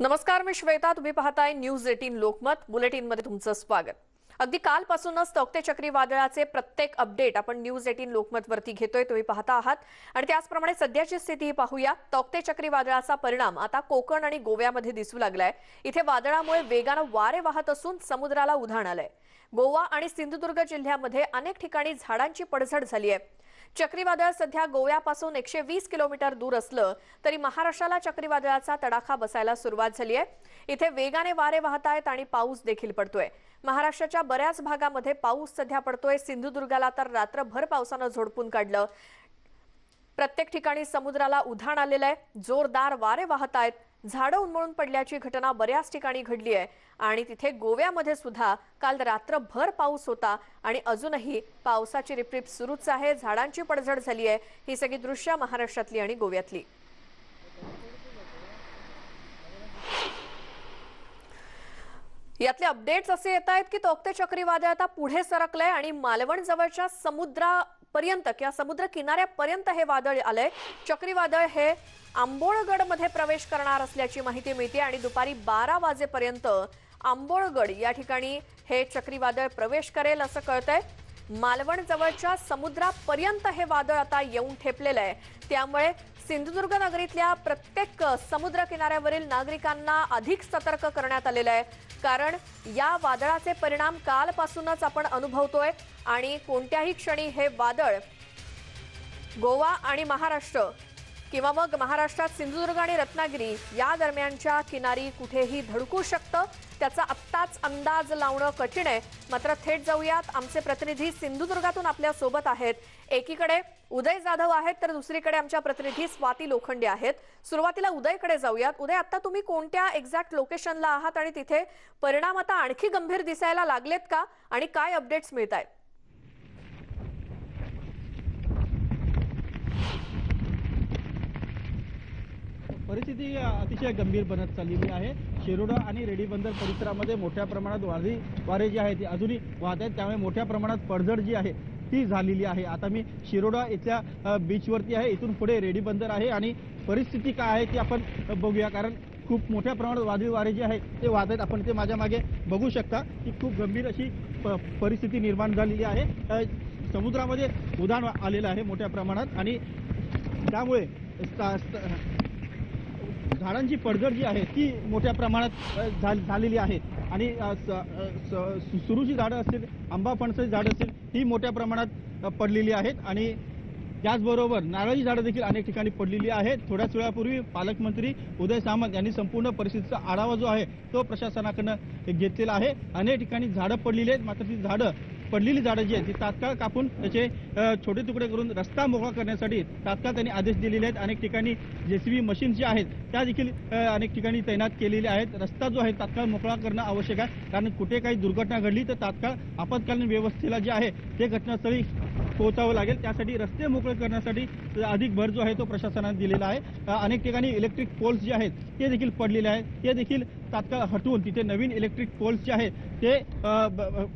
नमस्कार मी श्वेता. तुम्ही पाहताय न्यूज एटीन लोकमत. बुलेटिनमध्ये तुमचं स्वागत. अगदी कालपासूनच तौक्ते चक्रीवादळाचे प्रत्येक अपडेट आपण न्यूज एटीन लोकमत वरती घेतोय तुम्ही पाहता आहात. आणि त्याचप्रमाणे सध्याची स्थितीही पाहूया. तौक्ते चक्रीवादळाचा परिणाम आता कोकण आणि गोव्यामध्ये दिसू लागलाय. इथे वादळामुळे वेगानं वारे वाहत असून समुद्राला उधाण आलंय. गोवा आणि सिंधुदुर्ग जिल्ह्यामध्ये अनेक ठिकाणी झाडांची पडझड झाली आहे चक्रीवादळ सध्या गोव्यापासून एकशे वीस किलोमीटर दूर असलं तरी महाराष्ट्राला चक्रीवादळाचा तडाखा बसायला सुरुवात झाली आहे. इथे वेगाने वारे वाहत आहेत आणि पाऊस देखील पडतोय. महाराष्ट्राच्या बऱ्याच भागामध्ये पाऊस सध्या पडतोय. सिंधुदुर्गाला तर रात्रभर पावसानं झोडपून काढलं. प्रत्येक ठिकाणी समुद्राला उधाण आलेलं आहे. जोरदार वारे वाहत आहेत झाडं उन्मळून पडल्याची घटना बऱ्याच ठिकाणी घडली आहे. आणि तिथे गोव्यामध्ये सुद्धा काल रात्रभर पाऊस होता आणि अजूनही पावसाची रिपरिप सुरूच आहे. झाडांची पडझड झाली आहे. ही सगळी दृश्य महाराष्ट्रातली आणि गोव्यातली. यातले अपडेट्स असे येत आहेत की तोक्ते चक्रीवादळ आता पुढे सरकलंय आणि मालवण जवळच्या समुद्रा पर्यंत किंवा समुद्र किनाऱ्यापर्यंत हे वादळ आलंय. चक्रीवादळ हे आंबोळगडमध्ये प्रवेश करणार असल्याची माहिती मिळते आणि दुपारी बारा वाजेपर्यंत आंबोळगड या ठिकाणी हे चक्रीवादळ प्रवेश करेल असं कळतंय. मालवण जवळच्या समुद्रापर्यंत हे वादळ आता येऊन ठेपलेलं आहे. त्यामुळे सिंधुदुर्ग नगरीतल्या प्रत्येक समुद्र किनाऱ्यावरील नागरिकांना अधिक सतर्क करण्यात आलेलं आहे. कारण या वादळाचे परिणाम कालपासूनच आपण अनुभवतोय आणि कोणत्याही क्षणी हे वादळ गोवा आणि महाराष्ट्र किंवा मग महाराष्ट्रात सिंधुदुर्ग आणि रत्नागिरी या दरम्यानच्या किनारी कुठेही धडकू शकतं त्याचा आत्ताच अंदाज लावणं कठीण आहे. मात्र थेट जाऊयात. आमचे प्रतिनिधी सिंधुदुर्गातून आपल्यासोबत आहेत. एकीकडे उदय जाधव आहेत तर दुसरीकडे आमच्या प्रतिनिधी स्वाती लोखंडे आहेत. सुरुवातीला उदयकडे जाऊयात. उदय आता तुम्ही कोणत्या एक्झॅक्ट लोकेशनला आहात आणि तिथे परिणाम आता आणखी गंभीर दिसायला लागलेत का? आणि काय अपडेट्स मिळत आहेत परिस्थिती अतिशय गंभीर बनत चाललेली आहे. शिरोडा आणि रेडी बंदर परिसरामध्ये मोठ्या प्रमाणात वारी वारे जे आहे ते अजूनही वाहत आहेत. त्यामुळे मोठ्या प्रमाणात पडझड जी आहे ती झालेली आहे. आता मी शिरोडा इथल्या बीचवरती आहे. इथून पुढे रेडी बंदर आहे आणि परिस्थिती काय आहे ती आपण बघूया. कारण खूप मोठ्या प्रमाणात वादळी वारे जे आहे ते वाहत आहेत. आपण ते माझ्या मागे बघू शकता की खूप गंभीर अशी प- परिस्थिती निर्माण झालेली आहे. समुद्रामध्ये उधाण आलेलं आहे मोठ्या प्रमाणात आणि त्यामुळे झाडांची पडझड जी आहे ती मोठ्या प्रमाणात झाल- झालेली आहे. आणि स- स- सु- सुरूची झाडं असतील आंबा फणसाची झाडं असतील ही मोठ्या प्रमाणात पडलेली आहेत. आणि त्याचबरोबर नारळी झाडं देखील अनेक ठिकाणी पडलेली आहेत. थोड्याच वेळापूर्वी पालकमंत्री उदय सामंत यांनी संपूर्ण परिस्थितीचा आढावा जो आहे तो प्रशासनाकडनं घेतलेला आहे. अनेक ठिकाणी झाडं पडलेली आहेत. मात्र ती झाडं पडलेली झाडं जी आहेत ती तात्काळ कापून त्याचे छोटे तुकडे करून रस्ता मोकळा करण्यासाठी तात्काळ त्यांनी आदेश दिलेले आहेत. अनेक ठिकाणी जेसीबी मशीन ज्या आहेत त्या देखील अनेक ठिकाणी तैनात केलेल्या आहेत. रस्ता जो आहे तात्काळ मोकळा करणं आवश्यक आहे. कारण कुठे काही दुर्घटना घडली तर तात्काळ आपत्कालीन व्यवस्थेला जे आहे ते घटनास्थळी पोहोचावं लागेल. त्यासाठी रस्ते मोकळे करण्यासाठी अधिक भर जो आहे तो प्रशासनाने दिलेला आहे. अनेक ठिकाणी इलेक्ट्रिक पोल्स जे आहेत ते देखील पडलेले आहेत. ते देखील तात्काळ हटवून तिथे नवीन इलेक्ट्रिक पोल्स जे आहेत ते ब-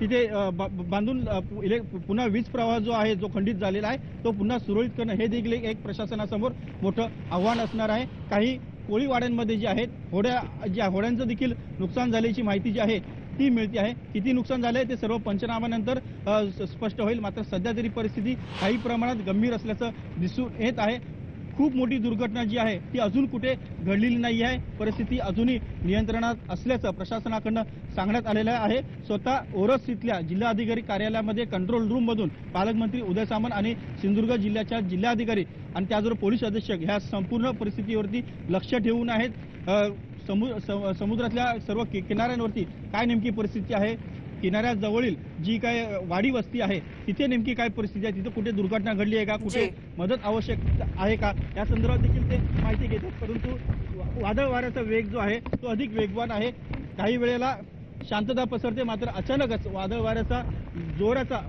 तिथे बा- बांधून इले- पुन्हा वीज प्रवाह जो आहे जो खंडित झालेला आहे तो पुन्हा सुरळीत करणं हे देखील एक- प्रशासनासमोर मोठं आव्हान असणार आहे. काही कोळीवाड्यांमध्ये जे आहेत होड्या ज्या होड्यांचं देखील नुकसान झाल्याची माहिती जी आहे ती मिळते आहे. किती नुकसान झालंय ते सर्व पंचनाम्यानंतर स्पष्ट होईल. मात्र सध्या तरी परिस्थिती काही प्रमाणात गंभीर असल्याचं दिसून येत आहे. खूप मोठी दुर्घटना जी आहे ती अजून कुठे घडलेली नाही आहे. परिस्थिती अजूनही नियंत्रणात असल्याचं प्रशासनाकडनं सांगण्यात आलेलं आहे. स्वतः ओरस इथल्या जिल्हाधिकारी कार्यालयामध्ये कंट्रोल रूम मधून पालकमंत्री उदय सामंत आणि सिंधुदुर्ग जिल्ह्याच्या जिल्हाधिकारी आणि त्याचबरोबर पोलीस अधीक्षक ह्या संपूर्ण परिस्थितीवरती लक्ष ठेवून आहेत. समु सम- समुद्रातल्या सर्व किनाऱ्यांवरती काय नेमकी परिस्थिती आहे? किनाऱ्याजवळील जी काय वाडी वस्ती आहे तिथे नेमकी काय परिस्थिती आहे? तिथे कुठे दुर्घटना घडली आहे का? कुठे. मदत आवश्यक आहे का? या संदर्भात देखील ते माहिती घेतात. परंतु वा- वादळ वाऱ्याचा वेग जो आहे तो अधिक वेगवान आहे. काही वेळेला शांतता पसरते मात्र अचानकच वादळ वाऱ्याचा जोराचा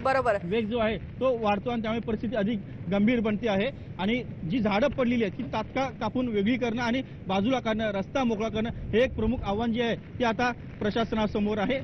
बरोबर. वेग जो आहे तो वाढतो आणि त्यामुळे परिस्थिती अधिक गंभीर बनते आहे. आणि जी झाडं पडलेली आहेत ती तात्काळ कापून वेगळी करणं आणि बाजूला काढणं रस्ता मोकळा करणं हे एक प्रमुख आव्हान जे आहे ते आता प्रशासनासमोर आहे.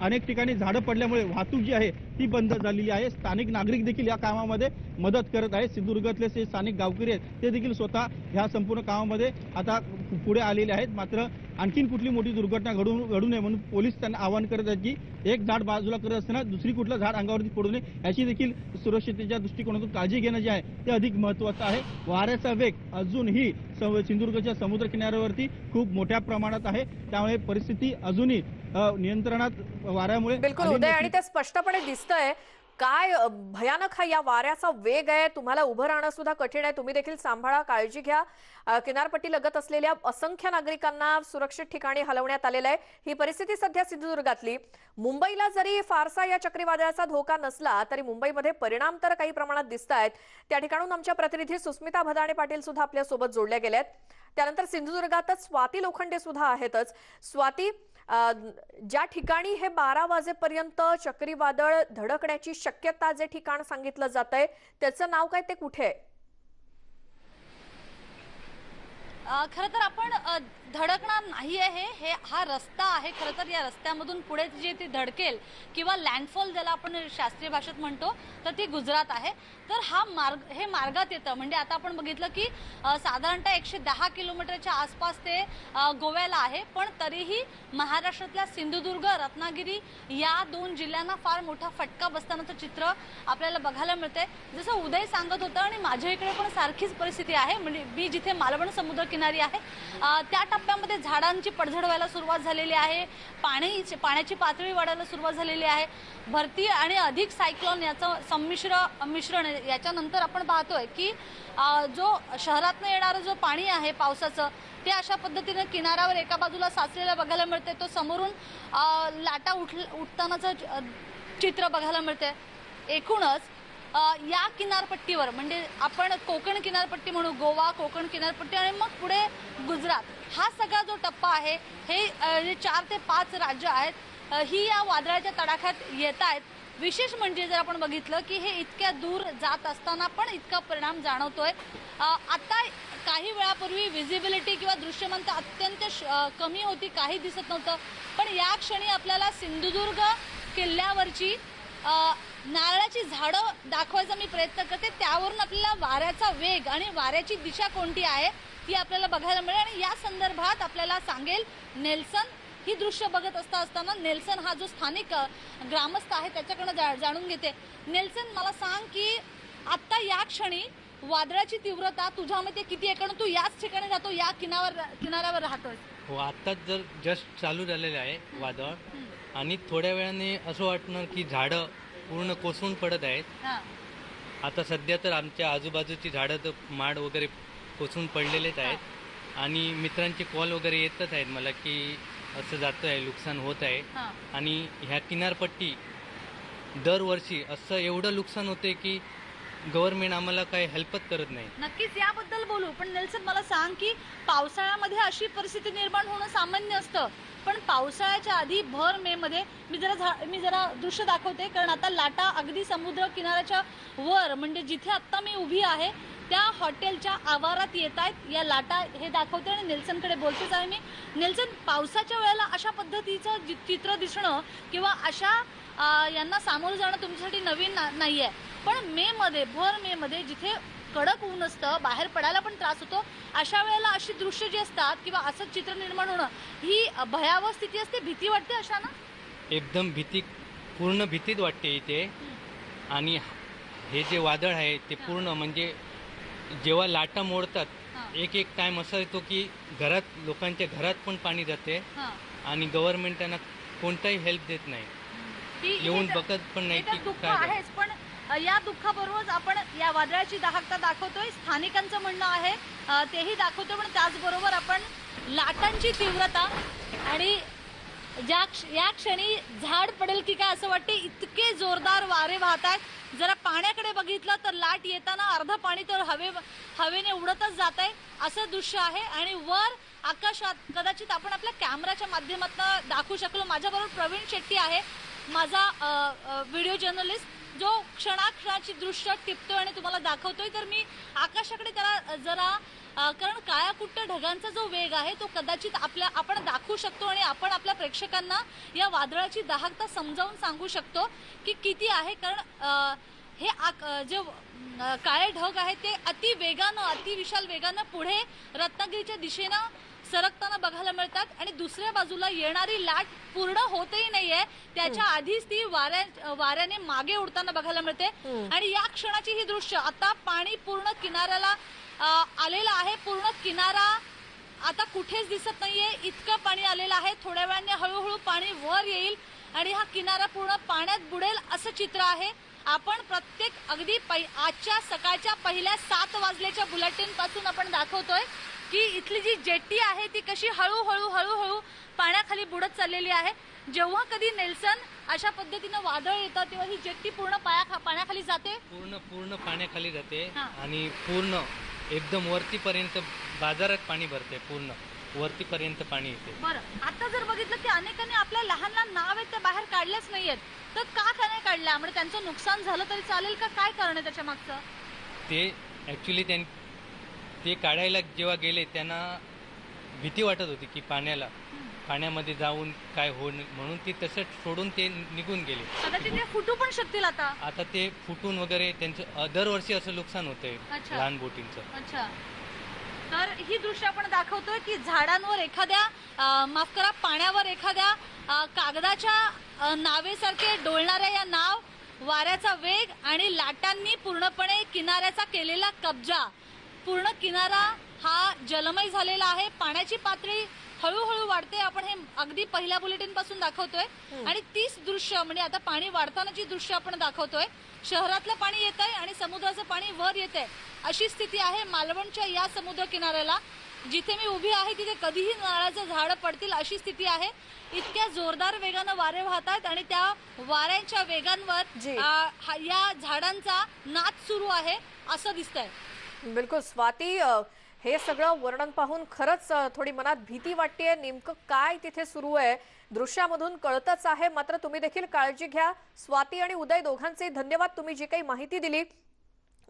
अनेक ठिकाणी झाडं पडल्यामुळे वाहतूक जी आहे ती बंद झालेली आहे. स्थानिक नागरिक देखील या कामामध्ये मदत करत आहेत. सिंधुदुर्गातले जे स्थानिक गावकरी आहेत ते देखील स्वतः ह्या संपूर्ण कामामध्ये आता पुढे आलेले आहेत. मात्र आणखीन कुठली मोठी दुर्घटना घडू घडू नये म्हणून पोलीस त्यांना आवाहन करत आहेत की एक झाड बाजूला करत असताना दुसरी कुठलं झाड अंगावरती पडू नये याची देखील सुरक्षिततेच्या दृष्टिकोनातून काळजी घेणं जे आहे. ते अधिक महत्वाचं आहे. वाऱ्याचा वेग अजूनही सिंधुदुर्गच्या समुद्र किनाऱ्यावरती खूप मोठ्या प्रमाणात आहे. त्यामुळे परिस्थिती अजूनही नियंत्रणात वाऱ्यामुळे बिलकुल उदय आणि ते स्पष्टपणे दिसतंय. काय भयानक हा या वाऱ्याचा वेग आहे? तुम्हाला उभं राहणं सुद्धा कठीण आहे. तुम्ही देखील सांभाळा काळजी घ्या. किनारपट्टी लगत असलेल्या असंख्य नागरिकांना सुरक्षित ठिकाणी हलवण्यात आलेलं आहे. ही परिस्थिती सध्या सिंधुदुर्गातली. मुंबईला जरी फारसा या चक्रीवादळाचा धोका नसला तरी मुंबईमध्ये परिणाम तर काही प्रमाणात दिसत आहेत. त्या ठिकाणून आमच्या प्रतिनिधी सुस्मिता भदाणे पाटील सुद्धा आपल्यासोबत जोडल्या गेल्या आहेत त्यानंतर सिंधुदुर्गातच स्वाती लोखंडे सुद्धा आहेतच. स्वाती ज्या ठिकाणी हे बारा वाजेपर्यंत चक्रीवादळ धडकण्याची शक्यता जे ठिकाण सांगितलं जात आहे त्याचं नाव काय ते कुठे आहे? खरं तर आपण धडकणार नाही आहे. हे हा रस्ता आहे खरं तर या रस्त्यामधून पुढे जे ती धडकेल किंवा लँडफॉल ज्याला आपण शास्त्रीय भाषेत म्हणतो तर ती गुजरात आहे. तर हा मार्ग हे मार्गात येतं. म्हणजे आता आपण बघितलं की साधारणतः एकशे दहा किलोमीटरच्या आसपास ते गोव्याला आहे. पण तरीही महाराष्ट्रातल्या सिंधुदुर्ग रत्नागिरी या दोन जिल्ह्यांना फार मोठा फटका बसतानाचं चित्र आपल्याला बघायला मिळते जसं उदय सांगत होतं आणि माझ्या इकडे पण सारखीच परिस्थिती आहे. म्हणजे मी जिथे मालवण समुद्र किनारी आहे. त्या टप्प्यामध्ये झाडांची पडझड व्हायला सुरुवात झालेली आहे. पाणी पाण्याची पातळी वाढायला सुरुवात झालेली आहे. भरती आणि अधिक सायक्लॉन याचं संमिश्र मिश्रण याच्यानंतर आपण पाहतोय की जो शहरातनं येणारं जो पाणी आहे पावसाचं ते अशा पद्धतीनं किनाऱ्यावर एका बाजूला साचलेलं बघायला मिळते तो समोरून लाटा उठ उठतानाचं चित्र बघायला मिळते एकूणच या किनारपट्टीवर म्हणजे आपण कोकण किनारपट्टी म्हणू गोवा कोकण किनारपट्टी आणि मग पुढे गुजरात हा सगळा जो टप्पा आहे हे जे चार ते पाच राज्य आहेत ही या वादळाच्या तडाख्यात येत आहेत. विशेष म्हणजे जर आपण बघितलं की हे इतक्या दूर जात असताना पण इतका परिणाम जाणवतोय. आता काही वेळापूर्वी विजिबिलिटी किंवा दृश्यमानता अत्यंत श- कमी होती काही दिसत नव्हतं. पण या क्षणी आपल्याला सिंधुदुर्ग किल्ल्यावरची नारळाची झाडं दाखवायचा मी प्रयत्न करते. त्यावरून आपल्याला वाऱ्याचा वेग आणि वाऱ्याची दिशा कोणती आहे ती आपल्याला बघायला मिळेल आणि या संदर्भात आपल्याला सांगेल नेल्सन. ही दृश्य बघत असता असताना नेल्सन हा जो स्थानिक ग्रामस्थ आहे त्याच्याकडनं जा जाणून घेते. नेल्सन मला सांग की आत्ता या क्षणी वादळाची तीव्रता तुझ्या मते किती आहे? कारण तू याच ठिकाणी राहतो या किनावर किनाऱ्यावर राहतोय हो आत्ताच जर जस्ट चालू झालेलं आहे वादळ आणि थोड्या वेळाने असं वाटणार की झाडं पूर्ण कोसळून पडत आहेत. हां. आता सध्या तर आमच्या आजूबाजूची झाडं तर माड वगैरे कोसळून पडलेलेच आहेत. आणि मित्रांचे कॉल वगैरे येतच आहेत मला की असं जातं आहे नुकसान होत आहे. हां. आणि ह्या किनारपट्टी दरवर्षी असं एवढं नुकसान होते की गव्हर्नमेंट आम्हाला काही हेल्पच करत नाही. नक्कीच याबद्दल बोलू पण नेल्सन मला सांग की पावसाळ्यामध्ये अशी परिस्थिती निर्माण होणं सामान्य असतं. पण पावसाळ्याच्या आधी भर मे मध्ये मी जरा झा मी जरा दृश्य दाखवते कारण आता लाटा अगदी समुद्र किनाऱ्याच्या वर म्हणजे जिथे आत्ता मी उभी आहे त्या हॉटेलच्या आवारात येत आहेत. या लाटा हे दाखवते आणि नेल्सनकडे बोलतेच आहे मी. नेल्सन पावसाच्या वेळेला अशा पद्धतीचं चित्र दिसणं किंवा अशा यांना सामोरं जाणं तुमच्यासाठी नवीन नाही आहे पण मे मध्ये भर मे मध्ये जिथे कडक ऊन असतं बाहेर पडायला पण त्रास होतो. अशा वेळेला अशी दृश्य जी असतात किंवा असं चित्र निर्माण होणं ही भयावह स्थिती असते भीती वाटते अशा ना एकदम भीती पूर्ण भीतीच वाटते इथे. आणि हे जे वादळ आहे ते पूर्ण म्हणजे जेव्हा लाटा मोडतात. एक एक टाइम असा येतो की घरात लोकांच्या घरात पण पाणी जाते. आणि गव्हर्नमेंट त्यांना कोणताही हेल्प देत नाही. येऊन बघत पण नाही की काय पण या दुःखाबरोबर आपण या वादळाची दाहकता दाखवतोय. स्थानिकांचं म्हणणं आहे तेही दाखवतो पण त्याचबरोबर आपण लाटांची तीव्रता आणि ज्या क्ष- या क्षणी झाड पडेल की काय असं वाटते इतके जोरदार वारे वाहत आहेत जरा पाण्याकडे बघितलं तर लाट येताना अर्ध पाणी तर हवे हवेने उडतच जात आहे असं दृश्य आहे. आणि वर आकाशात कदाचित आपण आपल्या कॅमेराच्या माध्यमातून दाखवू शकलो. माझ्याबरोबर प्रवीण शेट्टी आहे माझा व्हिडिओ जर्नलिस्ट. जो क्षणाक्षणाची दृश्य टिपतोय आणि तुम्हाला दाखवतोय तर मी आकाशाकडे त्याला जरा कारण काळ्याकुट्ट ढगांचा जो वेग आहे तो कदाचित आपल्या आपण दाखवू शकतो आणि आपण आपल्या प्रेक्षकांना या वादळाची दाहकता समजावून सांगू शकतो की किती आहे. कारण हे जे काळे ढग आहेत ते अति वेगानं अति विशाल वेगानं पुढे रत्नागिरीच्या दिशेनं सरकताना बघायला मिळतात आणि दुसऱ्या बाजूला येणारी लाट पूर्ण होतही नाहीये. त्याच्या आधीच ती वाऱ्या वाऱ्याने मागे उडताना बघायला मिळते. आणि या क्षणाची ही दृश्य आता पाणी पूर्ण किनाऱ्याला आलेलं आहे. पूर्ण किनारा आता कुठेच दिसत नाहीये. इतकं पाणी आलेलं आहे. थोड्या वेळाने हळूहळू पाणी वर येईल आणि हा किनारा पूर्ण पाण्यात बुडेल असं चित्र आहे. आपण प्रत्येक अगदी आजच्या सकाळच्या पहिल्या सात वाजल्याच्या बुलेटिनपासून आपण दाखवतोय की इथली जी जेट्टी आहे ती कशी हळूहळू हळूहळू पाण्याखाली बुडत चाललेली आहे. जेव्हा कधी नेल्सन अशा पद्धतीनं वादळ येतं तेव्हा ही जेट्टी पूर्ण पाया पाण्याखाली जाते. पूर्ण पूर्ण पाण्याखाली जाते. आणि पूर्ण एकदम वरतीपर्यंत बाजारात पाणी भरते पूर्ण वरतीपर्यंत पाणी येते. बरं आता जर बघितलं की अनेकांनी आपल्या लहान लहान नाव आहेत ते बाहेर काढलेच नाहीयेत. तर का का नाही काढल्या म्हणजे त्यांचं नुकसान झालं तरी चालेल का? काय कारण आहे त्याच्या मागचं? ते ॲक्च्युली त्यां ते काढायला जेव्हा गेले त्यांना भीती वाटत होती की पाण्याला पाण्यामध्ये जाऊन काय हो म्हणून ते तसं सोडून ते निघून गेले. फुटू पण शकतील आता. आता ते फुटून वगैरे त्यांचं दरवर्षी असं नुकसान होतंय. लहान बोटींचं. तर ही दृश्य आपण दाखवतोय की झाडांवर एखाद्या माफ करा पाण्यावर एखाद्या कागदाच्या नावेसारखे डोलणाऱ्या या नाव वाऱ्याचा वेग आणि लाटांनी पूर्णपणे किनाऱ्याचा केलेला कब्जा. पूर्ण किनारा हा जलमय झालेला आहे. पाण्याची पातळी हळूहळू वाढते. आपण हे अगदी पहिल्या बुलेटिनपासून दाखवतोय. आणि तीच दृश्य म्हणजे आता पाणी वाढतानाची दृश्य आपण दाखवतोय शहरातलं पाणी येत आहे आणि समुद्राचं पाणी वर येत आहे अशी स्थिती आहे मालवणच्या या समुद्र किनाऱ्याला जिथे मी उभी आहे तिथे कधीही नारळाचं झाड पडतील अशी स्थिती आहे. इतक्या जोरदार वेगानं वारे वाहत आहेत आणि त्या वाऱ्यांच्या वेगांवर हा- या झाडांचा नाच सुरू आहे असं दिसतंय. बिलकुल. स्वाती हे सगळं वर्णन पाहून खरंच थोडी मनात भीती वाटते नेमकं काय तिथे सुरू आहे? दृश्यामधून कळतच आहे. मात्र तुम्ही देखील काळजी घ्या. स्वाती आणि उदय दोघांचे धन्यवाद तुम्ही जी काही माहिती दिली.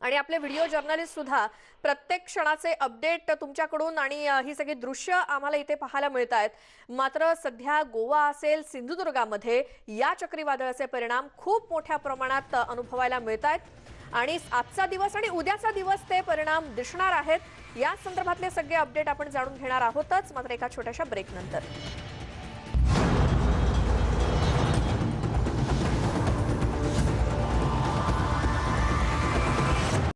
आणि आपले व्हिडिओ जर्नलिस्ट सुद्धा प्रत्येक क्षणाचे अपडेट तुमच्याकडून आणि ही सगळी दृश्य आम्हाला इथे पाहायला मिळत आहेत. मात्र सध्या गोवा असेल सिंधुदुर्गामध्ये या चक्रीवादळाचे परिणाम खूप मोठ्या प्रमाणात अनुभवायला मिळत आहेत. आणि आजचा दिवस आणि उद्याचा दिवस ते परिणाम दिसणार आहेत. या संदर्भातले सगळे अपडेट आपण जाणून घेणार आहोतच मात्र एका छोट्याशा ब्रेक नंतर.